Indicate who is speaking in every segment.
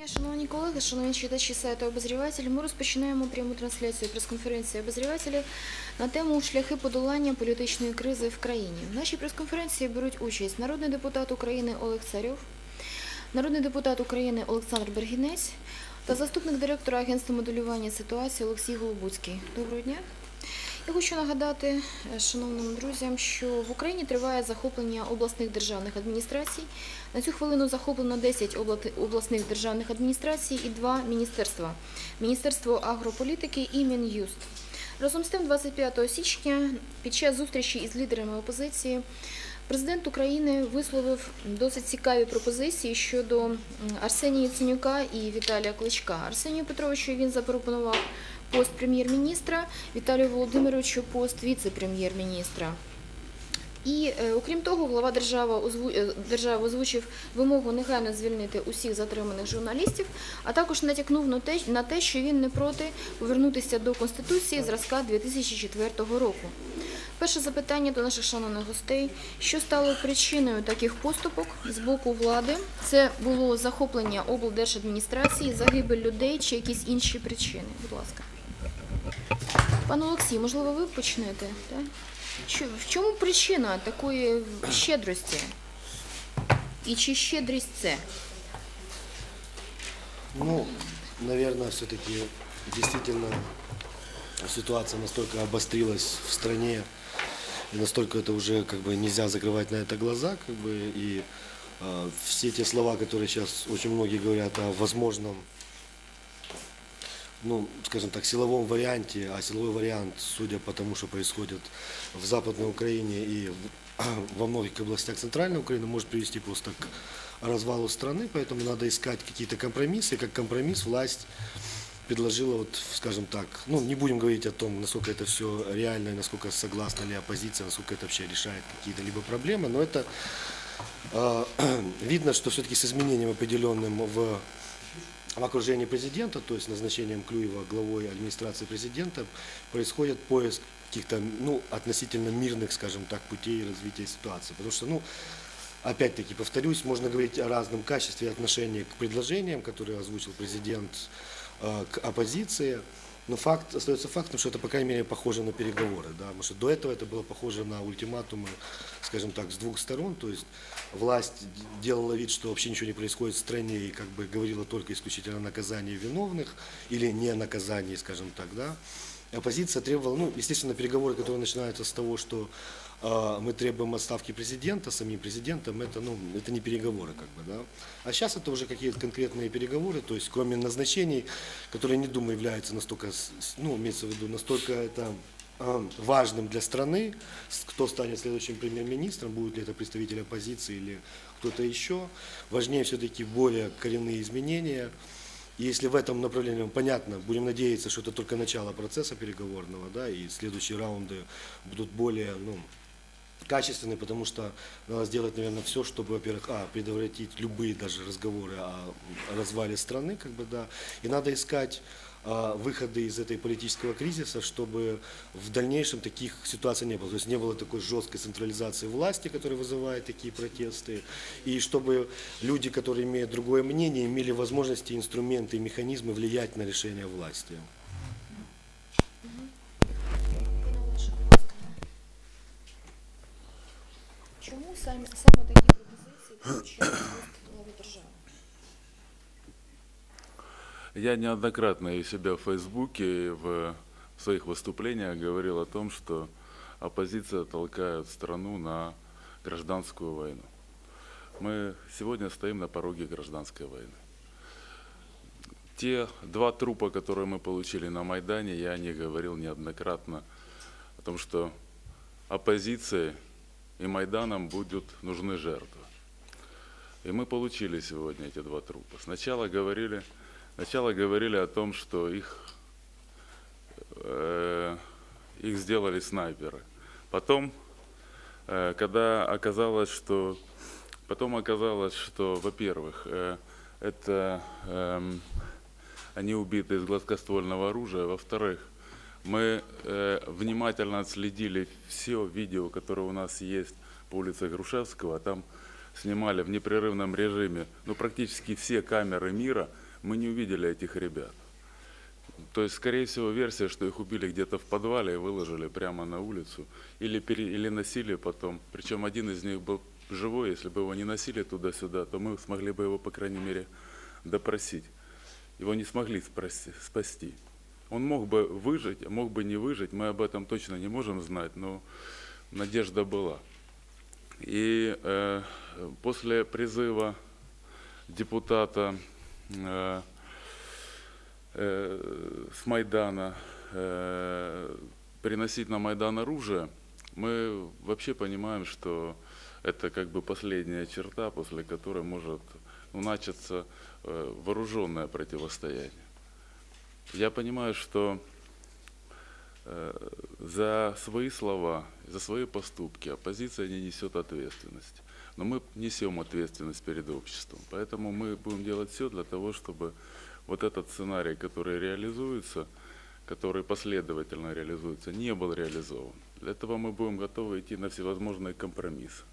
Speaker 1: дня, шановні колеги, шановні читачі сайту обозріватель. Ми розпочинаємо пряму трансляцію прес-конференції обозрівателів на тему шляхи подолання політичної кризи в країні. В нашій прес-конференції беруть участь народний депутат України Олег Царьов, народний депутат України Олександр Бергінець та заступник директора Агентства моделювання ситуації Олексій Голобуцький. Доброго дня. Я хочу нагадати е, шановним друзям, що в Україні триває захоплення обласних державних адміністрацій. На цю хвилину захоплено 10 обласних державних адміністрацій і два міністерства Міністерство агрополітики і Мін'юст. Разом з тим, 25 січня під час зустрічі із лідерами опозиції президент України висловив досить цікаві пропозиції щодо Арсенія Яценюка і Віталія Кличка. Арсенію Петровичу він запропонував пост прем'єр-міністра, Віталію Володимировичу пост віце-прем'єр-міністра. І е, окрім того, глава держави, е, озвучив вимогу негайно звільнити усіх затриманих журналістів, а також натякнув на те, що він не проти повернутися до Конституції зразка 2004 року. Перше запитання до наших шановних гостей. Що стало причиною таких поступок з боку влади? Це було захоплення облдержадміністрації, загибель людей чи якісь інші причини? Будь ласка. Пане Олексій, можливо, ви почнете? Так? Що- В чому причина такої щедрості? І чи щедрість це?
Speaker 2: Ну, наверное, все-таки действительно ситуация настолько обострилась в стране, и настолько это уже как бы нельзя закрывать на это глаза, как бы, и э, все те слова, которые сейчас очень многие говорят о возможном, ну, скажем так, силовом варианте, а силовой вариант, судя по тому, что происходит в Западной Украине и во многих областях Центральной Украины, может привести просто к развалу страны, поэтому надо искать какие-то компромиссы, и как компромисс власть предложила, вот, скажем так, ну, не будем говорить о том, насколько это все реально, насколько согласна ли оппозиция, насколько это вообще решает какие-то либо проблемы, но это э, видно, что все-таки с изменением определенным в в окружении президента, то есть назначением Клюева главой администрации президента, происходит поиск каких-то, ну, относительно мирных, скажем так, путей развития ситуации. Потому что, ну, опять-таки, повторюсь, можно говорить о разном качестве отношения к предложениям, которые озвучил президент, э, к оппозиции. Но факт остается фактом, что это, по крайней мере, похоже на переговоры. Да? Потому что до этого это было похоже на ультиматумы, скажем так, с двух сторон. То есть власть делала вид, что вообще ничего не происходит в стране и как бы говорила только исключительно о наказании виновных или не наказании, скажем так. Да? Оппозиция требовала, ну, естественно, переговоры, которые начинаются с того, что мы требуем отставки президента, самим президентом, это, ну, это не переговоры, как бы, да. А сейчас это уже какие-то конкретные переговоры, то есть кроме назначений, которые, не думаю, являются настолько, ну, имеется в виду, настолько это э, важным для страны, кто станет следующим премьер-министром, будет ли это представитель оппозиции или кто-то еще. Важнее все-таки более коренные изменения. И если в этом направлении понятно, будем надеяться, что это только начало процесса переговорного, да, и следующие раунды будут более, ну, качественные, потому что надо сделать, наверное, все, чтобы, во-первых, а, предотвратить любые даже разговоры о развале страны, как бы, да, и надо искать а, выходы из этой политического кризиса, чтобы в дальнейшем таких ситуаций не было. То есть не было такой жесткой централизации власти, которая вызывает такие протесты, и чтобы люди, которые имеют другое мнение, имели возможности, инструменты и механизмы влиять на решение власти.
Speaker 1: Чому саме, саме такі пропозиції получають глави держави?
Speaker 3: Я неоднократно и у себя в Фейсбуке, и в своих выступлениях говорил о том, что оппозиция толкает страну на гражданскую войну. Мы сегодня стоим на пороге гражданской войны. Те два трупа, которые мы получили на Майдане, я не говорил неоднократно о том, что оппозиции и Майданам будут нужны жертвы. И мы получили сегодня эти два трупа. Сначала говорили, сначала говорили о том, что их, э, их сделали снайперы. Потом, э, когда оказалось, что, потом оказалось, что, во-первых, э, это эм, они убиты из гладкоствольного оружия. Во-вторых, мы э, внимательно отследили все видео, которое у нас есть по улице Грушевского. Там снимали в непрерывном режиме, ну, практически все камеры мира мы не увидели этих ребят. То есть, скорее всего, версия, что их убили где-то в подвале и выложили прямо на улицу. Или, пере, или носили потом. Причем один из них был живой. Если бы его не носили туда-сюда, то мы смогли бы его, по крайней мере, допросить. Его не смогли спасти. Он мог бы выжить, мог бы не выжить. Мы об этом точно не можем знать, но надежда была. И э, после призыва депутата э, э, с Майдана э, приносить на Майдан оружие, мы вообще понимаем, что это как бы последняя черта, после которой может начаться э, вооруженное противостояние. Я понимаю, что э, за свои слова, за свои поступки оппозиция не несет ответственность. Но мы несем ответственность перед обществом. Поэтому мы будем делать все для того, чтобы вот этот сценарий, который реализуется, который последовательно реализуется, не был реализован. Для этого мы будем готовы идти на всевозможные компромиссы.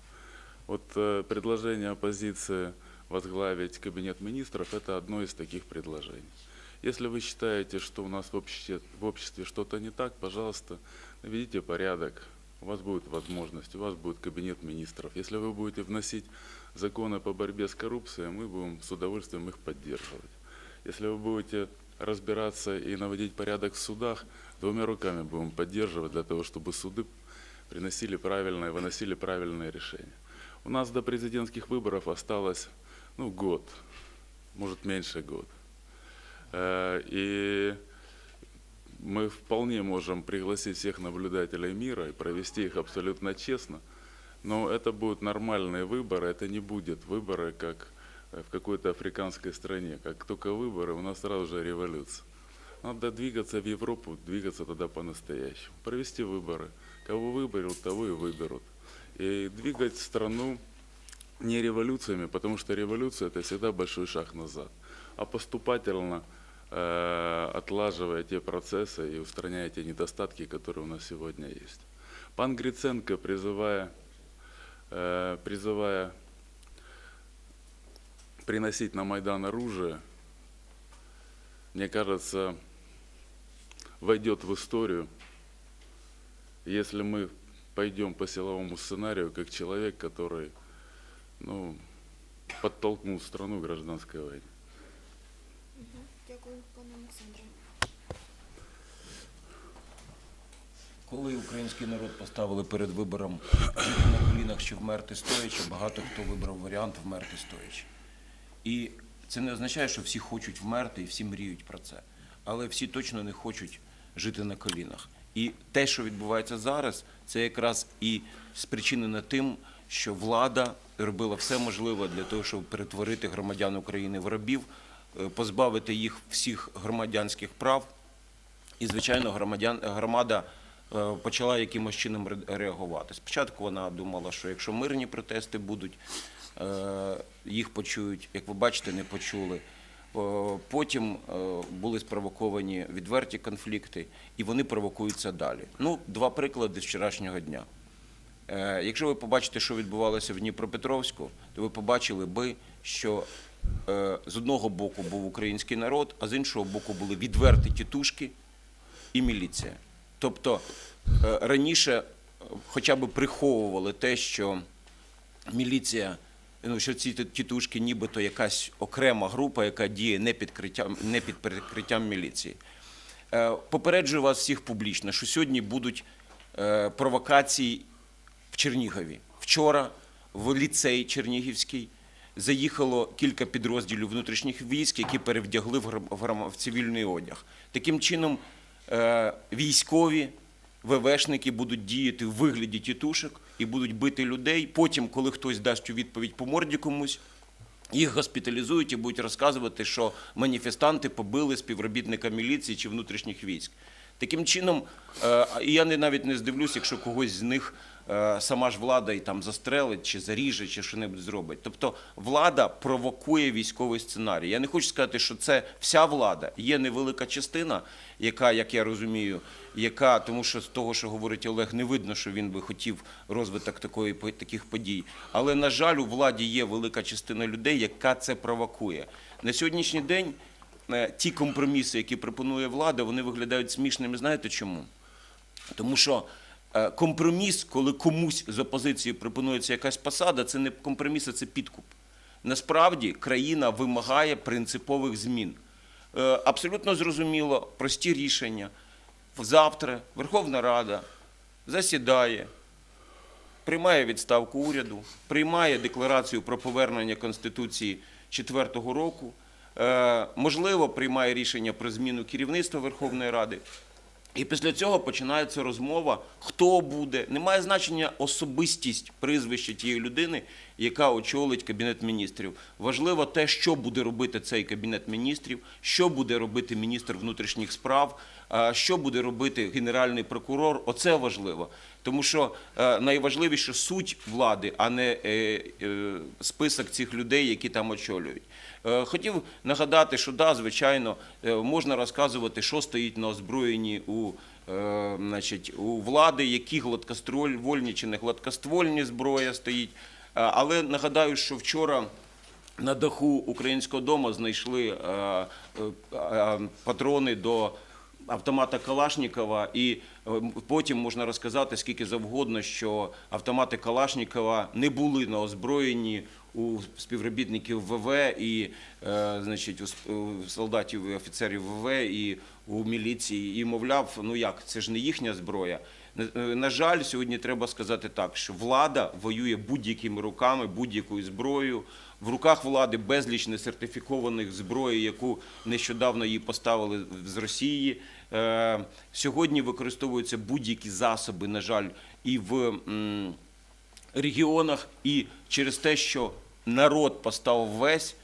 Speaker 3: Вот э, предложение оппозиции возглавить кабинет министров – это одно из таких предложений. Если вы считаете, что у нас в обществе, в обществе что-то не так, пожалуйста, наведите порядок. У вас будет возможность, у вас будет кабинет министров. Если вы будете вносить законы по борьбе с коррупцией, мы будем с удовольствием их поддерживать. Если вы будете разбираться и наводить порядок в судах, двумя руками будем поддерживать для того, чтобы суды приносили правильные, выносили правильные решения. У нас до президентских выборов осталось ну, год, может меньше года. Э, И мы вполне можем пригласить всех наблюдателей мира и провести их абсолютно честно, но это будут нормальные выборы, это не будет выборы, как э, в какой-то африканской стране. Как только выборы, у нас сразу же революция. Надо двигаться в Европу, двигаться тогда по-настоящему. Провести выборы. Кого выберут, того и выберут. И двигать страну не революциями, потому что революция это всегда большой шаг назад, а поступательно э, отлаживая те процессы и устраняя те недостатки, которые у нас сегодня есть. Пан Гриценко, призывая, э, призывая приносить на Майдан оружие, мне кажется, войдет в историю, если мы пойдем по силовому сценарию, как человек, который ну, подтолкнул страну к гражданской войне.
Speaker 1: Дякую, пане Олександре.
Speaker 4: Коли український народ поставили перед вибором на колінах чи вмерти стоячи, багато хто вибрав варіант вмерти стоячи. І це не означає, що всі хочуть вмерти і всі мріють про це. Але всі точно не хочуть жити на колінах. І те, що відбувається зараз, це якраз і спричинено тим, що влада робила все можливе для того, щоб перетворити громадян України в рабів, позбавити їх всіх громадянських прав. І, звичайно, громадян, громада е, почала якимось чином реагувати. Спочатку вона думала, що якщо мирні протести будуть, е, їх почують, як ви бачите, не почули. Е, Потім е, були спровоковані відверті конфлікти, і вони провокуються далі. Ну, два приклади з вчорашнього дня. Е, Якщо ви побачите, що відбувалося в Дніпропетровську, то ви побачили би, що е, з одного боку був український народ, а з іншого боку були відверті тітушки і міліція. Тобто е, раніше е, хоча б приховували те, що міліція, ну що ці тітушки нібито якась окрема група, яка діє не під, криттям, не під перекриттям міліції. Е, Попереджую вас всіх публічно, що сьогодні будуть е, провокації в Чернігові. Вчора в ліцей Чернігівський заїхало кілька підрозділів внутрішніх військ, які перевдягли в, цивільний одяг. Таким чином, е, військові ВВшники будуть діяти в вигляді тітушок і будуть бити людей. Потім, коли хтось дасть у відповідь по морді комусь, їх госпіталізують і будуть розказувати, що маніфестанти побили співробітника міліції чи внутрішніх військ. Таким чином, е, і я навіть не здивлюсь, якщо когось з них сама ж влада і там застрелить, чи заріже, чи що-небудь зробить. Тобто влада провокує військовий сценарій. Я не хочу сказати, що це вся влада. Є невелика частина, яка, як я розумію, яка, тому що з того, що говорить Олег, не видно, що він би хотів розвиток такої таких подій. Але на жаль, у владі є велика частина людей, яка це провокує. На сьогоднішній день е, ті компроміси, які пропонує влада, вони виглядають смішними. Знаєте чому? Тому що е, компроміс, коли комусь з опозиції пропонується якась посада, це не компроміс, а це підкуп. Насправді країна вимагає принципових змін. Е, Абсолютно зрозуміло, прості рішення. Завтра Верховна Рада засідає, приймає відставку уряду, приймає декларацію про повернення Конституції 4-го року, е, можливо, приймає рішення про зміну керівництва Верховної Ради. І після цього починається розмова, хто буде. Немає значення особистість прізвище тієї людини, яка очолить кабінет міністрів. Важливо те, що буде робити цей кабінет міністрів, що буде робити міністр внутрішніх справ, що буде робити генеральний прокурор. Оце важливо. Тому що е, найважливіше суть влади, а не е, е, список цих людей, які там очолюють. Хотів нагадати, що да, звичайно, можна розказувати, що стоїть на озброєнні у, влади, які гладкоствольні чи не гладкоствольні зброя стоїть. Але нагадаю, що вчора на даху українського дому знайшли патрони до автомата Калашнікова, і е, потім можна розказати скільки завгодно, що автомати Калашнікова не були на озброєнні у співробітників ВВ і е, значить, у солдатів і офіцерів ВВ і у міліції. І мовляв, ну як, це ж не їхня зброя. Е, На жаль, сьогодні треба сказати так, що влада воює будь-якими руками, будь-якою зброєю. В руках влади безліч несертифікованих зброї, яку нещодавно їй поставили з Росії. Е, Сьогодні використовуються будь-які засоби, на жаль, і в регіонах, і через те, що народ поставив весь,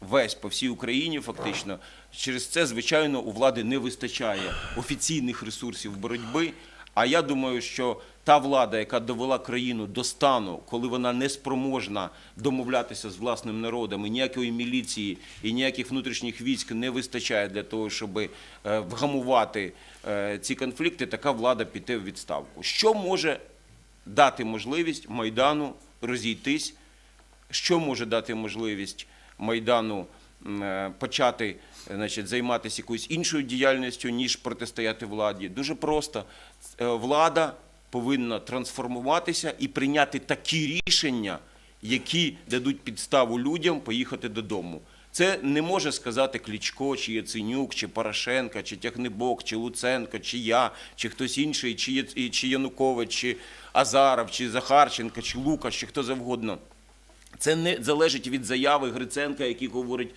Speaker 4: весь по всій Україні, фактично, через це, звичайно, у влади не вистачає офіційних ресурсів боротьби. А я думаю, що та влада, яка довела країну до стану, коли вона не спроможна домовлятися з власним народом, і ніякої міліції і ніяких внутрішніх військ не вистачає для того, щоб е, вгамувати е, ці конфлікти, така влада піде в відставку. Що може дати можливість Майдану розійтись, що може дати можливість Майдану е, почати значить, займатися якоюсь іншою діяльністю, ніж протистояти владі. Дуже просто. Влада повинна трансформуватися і прийняти такі рішення, які дадуть підставу людям поїхати додому. Це не може сказати Клічко, чи Яценюк, чи Порошенка, чи Тягнебок, чи Луценко, чи я, чи хтось інший, чи, Янукович, чи Азаров, чи Захарченко, чи Лукаш, чи хто завгодно. Це не залежить від заяви Гриценка, який говорить,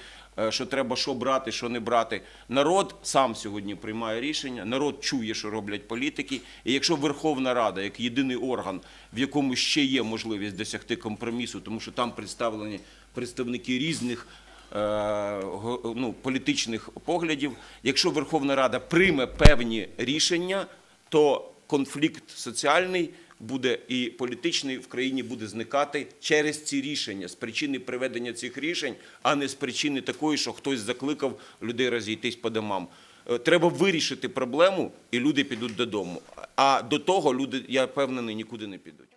Speaker 4: що треба що брати, що не брати. Народ сам сьогодні приймає рішення, народ чує, що роблять політики. І якщо Верховна Рада, як єдиний орган, в якому ще є можливість досягти компромісу, тому що там представлені представники різних е, ну, політичних поглядів, якщо Верховна Рада прийме певні рішення, то конфлікт соціальний буде і політичний в країні буде зникати через ці рішення, з причини приведення цих рішень, а не з причини такої, що хтось закликав людей розійтись по домам. Е, Треба вирішити проблему, і люди підуть додому. А до того люди, я впевнений, нікуди не підуть.